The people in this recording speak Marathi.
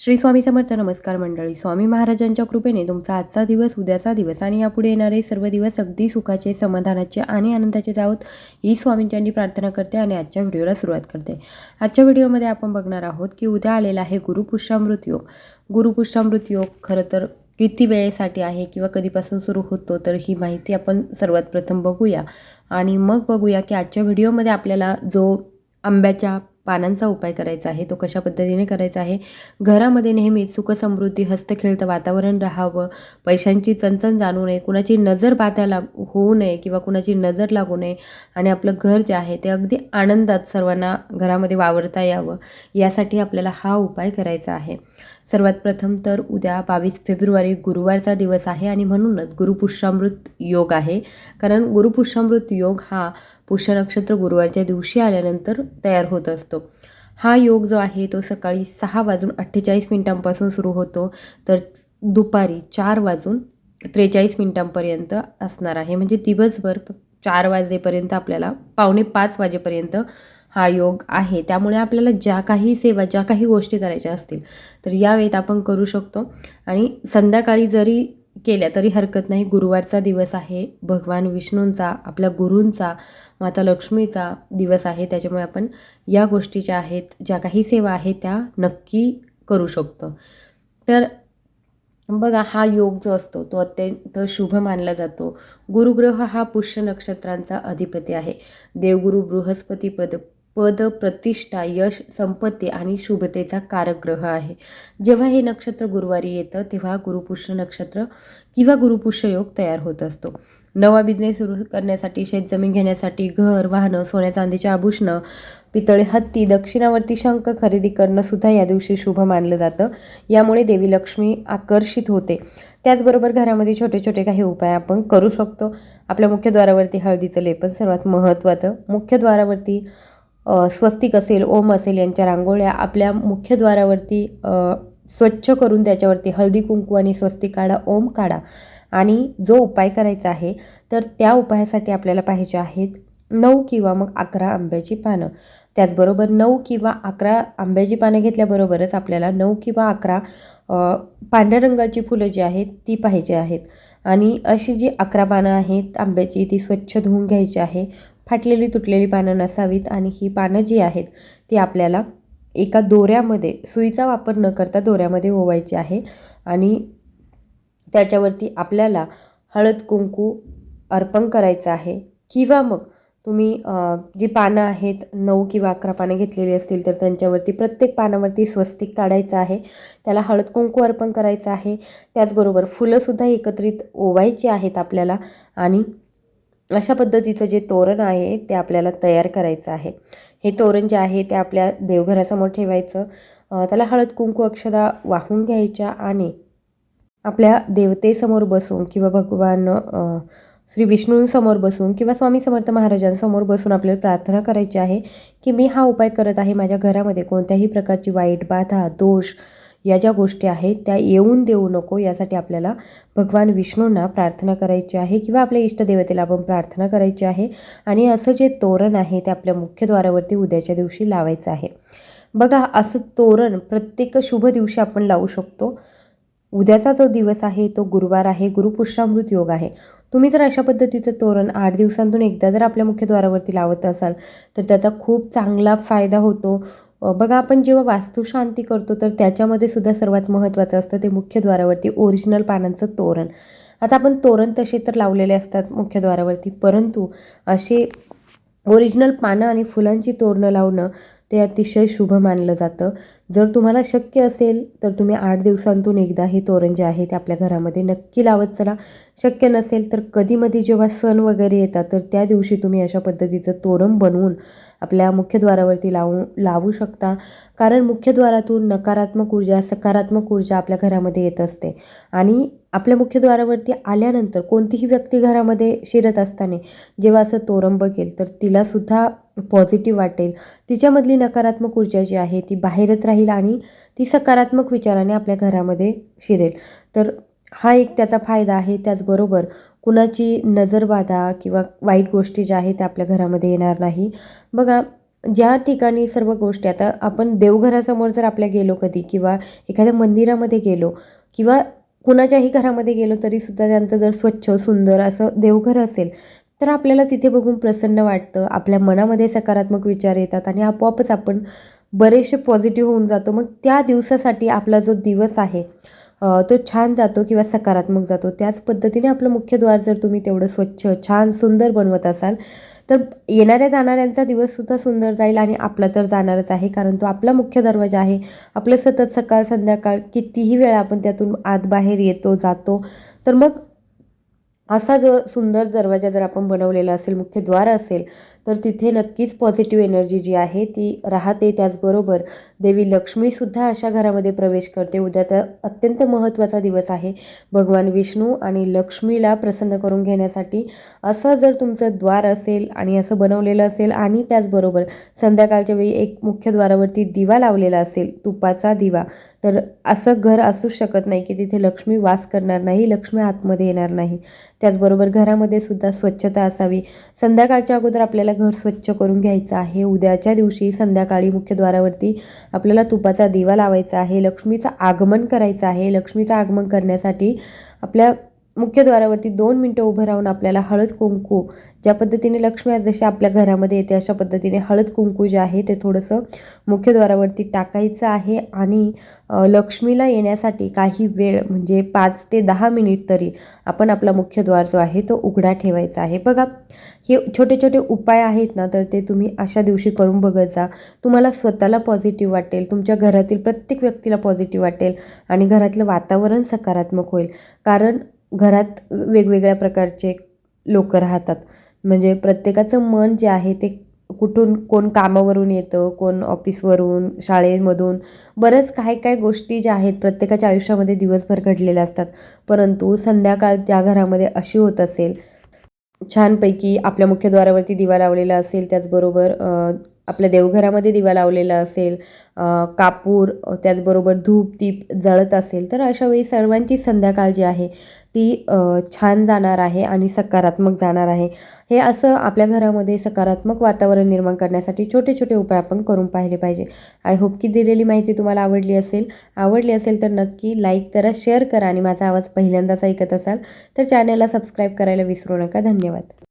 श्री स्वामी समर्थ नमस्कार मंडळी. स्वामी महाराजांच्या कृपेने तुमचा आजचा दिवस उद्याचा दिवस आणि यापुढे येणारे सर्व दिवस अगदी सुखाचे समाधानाचे आणि आनंदाचे जावत ही स्वामींच्यांनी प्रार्थना करते आणि आजच्या व्हिडिओला सुरुवात करते. आजच्या व्हिडिओमध्ये आपण बघणार आहोत की उद्या आलेला आहे गुरुपुष्यामृत योग. गुरुपुष्यामृत योग खरं तर किती वेळेसाठी आहे किंवा कधीपासून सुरू होतो तर ही माहिती आपण सर्वात प्रथम बघूया. आणि मग बघूया की आजच्या व्हिडिओमध्ये आपल्याला जो आंब्याच्या पानांचा उपाय करायचा आहे तो कशा पद्धतीने करायचा आहे? घरामध्ये नेहमीच सुखसमृद्धी हस्तखेळतं वातावरण राहावं पैशांची चणचण जाणू नये कुणाची नजर पात्या लाग होऊ नये किंवा कुणाची नजर लागू नये आणि आपलं घर जे आहे ते अगदी आनंदात सर्वांना घरामध्ये वावरता यावं यासाठी आपल्याला हा उपाय करायचा आहे. सर्वात प्रथम तर उद्या बावीस फेब्रुवारी गुरुवारचा दिवस आहे आणि म्हणूनच गुरुपुष्यामृत योग आहे. कारण गुरुपुष्यामृत योग हा पुष्य नक्षत्र गुरुवारच्या दिवशी आल्यानंतर तयार होत असतो. हा योग जो आहे तो सकाळी सहा वाजून अठ्ठेचाळीस मिनिटांपासून सुरू होतो. तर दुपारी चार वाजून त्रेचाळीस मिनिटांपर्यंत असणार आहे. म्हणजे दिवसभर चार वाजेपर्यंत आपल्याला पावणे पाच वाजेपर्यंत हा योग आहे. त्यामुळे आपल्याला ज्या काही सेवा ज्या काही गोष्टी करायच्या असतील तर या वेळेत आपण करू शकतो. आणि संध्याकाळी जरी केल्या तरी हरकत नाही. गुरुवारचा दिवस आहे. भगवान विष्णूंचा आपल्या गुरूंचा माता लक्ष्मीचा दिवस आहे. त्याच्यामुळे आपण या गोष्टी ज्या आहेत ज्या काही सेवा आहेत त्या नक्की करू शकतो. तर बघा हा योग जो असतो तो अत्यंत शुभ मानला जातो. गुरुग्रह हा पुष्य नक्षत्रांचा अधिपती आहे. देवगुरु बृहस्पती पद पद प्रतिष्ठा यश संपत्ती आणि शुभतेचा कारक ग्रह आहे. जेव्हा हे नक्षत्र गुरुवारी येतं तेव्हा गुरुपुष्य नक्षत्र किंवा गुरुपुष्य योग तयार होत असतो. नवा बिझनेस सुरू करण्यासाठी शेतजमीन घेण्यासाठी घर वाहनं सोन्या चांदीचे आभूषणं पितळे हत्ती दक्षिणावर्ती शंख खरेदी करणं सुद्धा या दिवशी शुभ मानलं जातं. यामुळे देवी लक्ष्मी आकर्षित होते. त्याचबरोबर घरामध्ये छोटे छोटे काही उपाय आपण करू शकतो. आपल्या मुख्यद्वारावरती हळदीचं लेपन सर्वात महत्त्वाचं. मुख्यद्वारावरती स्वस्तिक असेल ओम असेल यांच्या रांगोळ्या आपल्या मुख्यद्वारावरती स्वच्छ करून त्याच्यावरती हळदी कुंकू आणि स्वस्तिक काढा ओम काढा. आणि जो उपाय करायचा आहे तर त्या उपायासाठी आपल्याला पाहिजे आहेत नऊ किंवा मग अकरा आंब्याची पानं. त्याचबरोबर नऊ किंवा अकरा आंब्याची पानं घेतल्याबरोबरच आपल्याला नऊ किंवा अकरा पांढऱ्या रंगाची फुलं जी आहेत ती पाहिजे आहेत. आणि अशी जी अकरा पानं आहेत आंब्याची ती स्वच्छ धुवून घ्यायची आहे. फाटलेली तुटलेली पानं नसावीत आणि ही पानं जी आहेत ती आपल्याला एका दोऱ्यामध्ये सुईचा वापर न करता दोऱ्यामध्ये ओवायची आहे आणि त्याच्यावरती आपल्याला हळद कुंकू अर्पण करायचं आहे. किंवा मग तुम्ही जी पानं आहेत नऊ किंवा अकरा पानं घेतलेली असतील तर त्यांच्यावरती प्रत्येक पानावरती स्वस्तिक काढायचं आहे. त्याला हळद कुंकू अर्पण करायचं आहे. त्याचबरोबर फुलंसुद्धा एकत्रित ओवायची आहेत आपल्याला आणि अशा पद्धतीचं जे तोरण आहे ते आपल्याला तयार करायचं आहे. हे तोरण जे आहे ते आपल्या देवघरासमोर ठेवायचं. त्याला हळद कुंकू अक्षदा वाहून घ्यायच्या आणि आपल्या देवतेसमोर बसून किंवा भगवान श्री विष्णूंसमोर बसून किंवा स्वामी समर्थ महाराजांसमोर बसून आपल्याला प्रार्थना करायची आहे की मी हा उपाय करत आहे. माझ्या घरामध्ये कोणत्याही प्रकारची वाईट बाधा दोष या ज्या गोष्टी आहेत त्या येऊन देऊ नको. यासाठी आपल्याला भगवान विष्णूंना प्रार्थना करायची आहे किंवा आपल्या इष्टदेवतेला आपण प्रार्थना करायची आहे. आणि असं जे तोरण आहे ते आपल्या मुख्यद्वारावरती उद्याच्या दिवशी लावायचं आहे. बघा असं तोरण प्रत्येक शुभ दिवशी आपण लावू शकतो. उद्याचा जो दिवस आहे तो गुरुवार आहे. गुरुपुष्यामृत योग आहे. तुम्ही जर अशा पद्धतीचं तोरण आठ दिवसांतून एकदा जर आपल्या मुख्यद्वारावरती लावत असाल तर त्याचा खूप चांगला फायदा होतो. बघा आपण जेव्हा वास्तुशांती करतो तर त्याच्यामध्ये सुद्धा सर्वात महत्त्वाचं असतं ते मुख्यद्वारावरती ओरिजिनल पानांचं तोरण. आता आपण तोरण तसे तर लावलेले असतात मुख्यद्वारावरती परंतु असे ओरिजिनल पानं आणि फुलांची तोरणं लावणं ते अतिशय शुभ मानलं जातं. जर तुम्हाला शक्य असेल तर तुम्ही आठ दिवसांतून एकदा हे तोरण जे आहे ते आपल्या घरामध्ये नक्की लावत चला. शक्य नसेल तर कधीमध्ये जेव्हा सण वगैरे येतात तर त्या दिवशी तुम्ही अशा पद्धतीचं तोरण बनवून आपल्या मुख्यद्वारावरती लावू लावू शकता. कारण मुख्यद्वारातून नकारात्मक ऊर्जा सकारात्मक ऊर्जा आपल्या घरामध्ये येत असते. आणि आपल्या मुख्यद्वारावरती आल्यानंतर कोणतीही व्यक्ती घरामध्ये शिरत असताना जेव्हा असं तोरंब बघेल तर तिलासुद्धा पॉझिटिव्ह वाटेल. तिच्यामधली नकारात्मक ऊर्जा जी आहे ती बाहेरच राहील आणि ती सकारात्मक विचाराने आपल्या घरामध्ये शिरेल. तर हा एक त्याचा फायदा आहे. त्याचबरोबर कुणाची नजरबाधा किंवा वाईट गोष्टी ज्या आहेत त्या आपल्या घरामध्ये येणार नाही. बघा ज्या ठिकाणी सर्व गोष्टी आता आपण देवघरासमोर जर आपल्या गेलो कधी किंवा एखाद्या मंदिरामध्ये गेलो किंवा कुणाच्याही घरामध्ये गेलो तरीसुद्धा त्यांचं जर स्वच्छ सुंदर असं देवघर असेल तर आपल्याला तिथे बघून प्रसन्न वाटतं. आपल्या मनामध्ये सकारात्मक विचार येतात आणि आपोआपच आपण बरेचसे पॉझिटिव्ह होऊन जातो. मग त्या दिवसासाठी आपला जो दिवस आहे तो छान जातो किंवा सकारात्मक जातो. त्याच पद्धतीने आपलं मुख्यद्वार जर तुम्ही तेवढं स्वच्छ छान सुंदर बनवत असाल तर येणाऱ्या जाणाऱ्यांचा दिवससुद्धा सुंदर जाईल आणि आपला तर जाणारच आहे. कारण तो आपला मुख्य दरवाजा आहे. आपलं सतत सकाळ संध्याकाळ कितीही वेळा आपण त्यातून आत बाहेर येतो जातो तर मग असा जो सुंदर दरवाजा जर आपण बनवलेला असेल मुख्य द्वार असेल तर तिथे नक्कीच पॉझिटिव्ह एनर्जी जी आहे ती राहते. त्याचबरोबर देवी लक्ष्मीसुद्धा अशा घरामध्ये प्रवेश करते. उद्या तर अत्यंत महत्त्वाचा दिवस आहे. भगवान विष्णू आणि लक्ष्मीला प्रसन्न करून घेण्यासाठी असं जर तुमचं द्वार असेल आणि असं बनवलेलं असेल आणि त्याचबरोबर संध्याकाळच्या वेळी एक मुख्य द्वारावरती दिवा लावलेला असेल तुपाचा दिवा तर असं घर असूच शकत नाही की तिथे लक्ष्मी वास करणार नाही लक्ष्मी आतमध्ये येणार नाही. त्याचबरोबर घरामध्ये सुद्धा स्वच्छता असावी. संध्याकाळच्या अगोदर आपल्याला आपल्याला घर स्वच्छ करून घ्यायचं आहे. उद्याच्या दिवशी संध्याकाळी मुख्यद्वारावरती आपल्याला तुपाचा दिवा लावायचा आहे. लक्ष्मीचं आगमन करायचं आहे. लक्ष्मीचं आगमन करण्यासाठी आपल्या मुख्यद्वारावरती दोन मिनटं उभं राहून आपल्याला हळद कुंकू ज्या पद्धतीने लक्ष्मी आज जशी आपल्या घरामध्ये येते अशा पद्धतीने हळद कुंकू जे आहे ते थोडंसं मुख्यद्वारावरती टाकायचं आहे आणि लक्ष्मीला येण्यासाठी काही वेळ म्हणजे पाच ते दहा मिनिट तरी आपण आपला मुख्यद्वार जो आहे तो उघडा ठेवायचा आहे. बघा हे छोटे छोटे उपाय आहेत ना तर ते तुम्ही अशा दिवशी करून बघत जा. तुम्हाला स्वतःला पॉझिटिव्ह वाटेल तुमच्या घरातील प्रत्येक व्यक्तीला पॉझिटिव्ह वाटेल आणि घरातलं वातावरण सकारात्मक होईल. कारण घरात वेगवेगळ्या प्रकारचे लोक राहतात. म्हणजे प्रत्येकाचं मन जे आहे ते कुठून कोण कामावरून येतं कोण ऑफिसवरून शाळेमधून बरंच काय काय गोष्टी ज्या आहेत प्रत्येकाच्या आयुष्यामध्ये दिवसभर घडलेल्या असतात. परंतु संध्याकाळ ज्या घरामध्ये अशी होत असेल छानपैकी आपल्या मुख्यद्वारावरती दिवा लावलेला असेल त्याचबरोबर आपल्या देवघरामध्ये दिवा लावलेला असेल कापूर त्याचबरोबर धूप दीप जळत असेल तर अशा वेळी सर्वांची संध्याकाळ जी आहे. ती छान जाणार आहे आणि सकारात्मक जाणार आहे. हे असं आपल्या घरामध्ये सकारात्मक वातावरण निर्माण करण्यासाठी छोटे छोटे उपाय आपण करून पाहिले पाहिजे. आय होप की दिलेली माहिती तुम्हाला आवडली असेल. आवडली असेल तर नक्की लाईक करा शेअर करा आणि माझा आवाज पहिल्यांदाच ऐकत असाल तर चॅनलला सबस्क्राईब करायला विसरू नका. धन्यवाद.